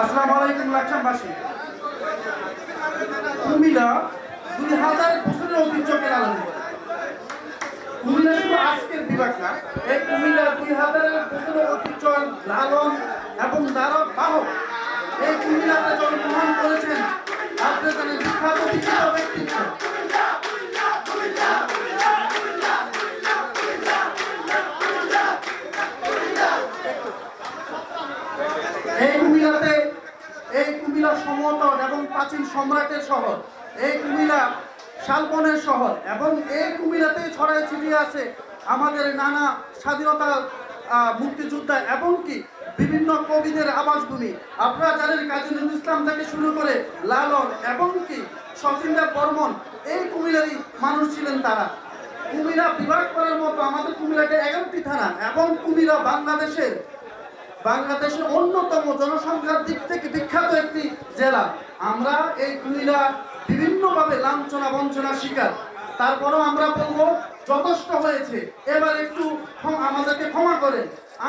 আসসালামু আলাইকুম, লাকসামবাসী। কুমিল্লা দুই হাজার বছরের ঐতিহ্যকে লালন করে কুমিল্লা আজকের এই কুমিল্লা দুই হাজার বছরের ঐতিহ্য লালন এবং দ্বারক বাহক। এই কুমিল্লাতে জন্মগ্রহণ করেছেন আপনি বিখ্যাত বিখ্যাত ব্যক্তিত্ব। এই কুমিল্লাতে এই কুমিল্লা সমতট এবং প্রাচীন সম্রাটের শহর, এই কুমিলা শালবনের শহর এবং এই কুমিল্লাতে ছড়ায় ছিটিয়ে আছে আমাদের নানা স্বাধীনতা মুক্তিযোদ্ধা এবং কি বিভিন্ন কবিদের আবাসভূমি। আপনারা জানেন কাজী নজরুল ইসলাম থেকে শুরু করে লালন এবং কি শচীন্দ্র বর্মন, এই কুমিল্লারই মানুষ ছিলেন তারা। কুমিরা বিভাগ করার মতো আমাদের কুমিল্লাতে এগারোটি থানা এবং কুমিরা বাংলাদেশের বাংলাদেশের অন্যতম জনসংখ্যার দিক থেকে বিখ্যাত একটি জেলা। আমরা এই কুমিল্লা বিভিন্নভাবে লাঞ্ছনা বঞ্চনার শিকার। তারপরেও আমরা বলব, যথেষ্ট হয়েছে। এবার একটু আমাদেরকে ক্ষমা করে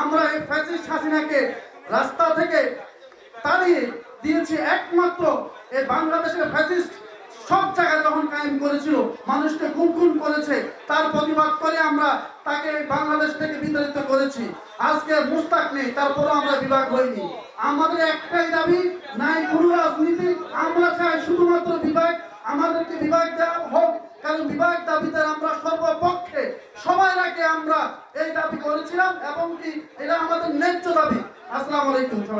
আমরা এই ফ্যাসিস্ট হাসিনাকে রাস্তা থেকে তাড়িয়ে দিয়েছি একমাত্র এই বাংলাদেশের ফ্যাসিস্ট সব জায়গায় যখন কায়েম করেছিল, মানুষকে গুম খুন করেছে, তার প্রতিবাদ করে আমরা তাকে বাংলাদেশ থেকে বিতাড়িত করেছি। আজকে মুস্তাক নেই তারপরে আমরা বিভাগ হইনি। আমাদের একটাই দাবি, নাই কোনো রাজনীতি, আমরা চাই শুধুমাত্র বিভাগ, আমাদেরকে বিভাগ দেওয়া হোক, কারণ বিভাগ দাবিতে আমরা সর্বপক্ষে সবার আগে আমরা এই দাবি করেছিলাম, এবং কি, এটা আমাদের ন্যায্য দাবি। আসসালামু আলাইকুম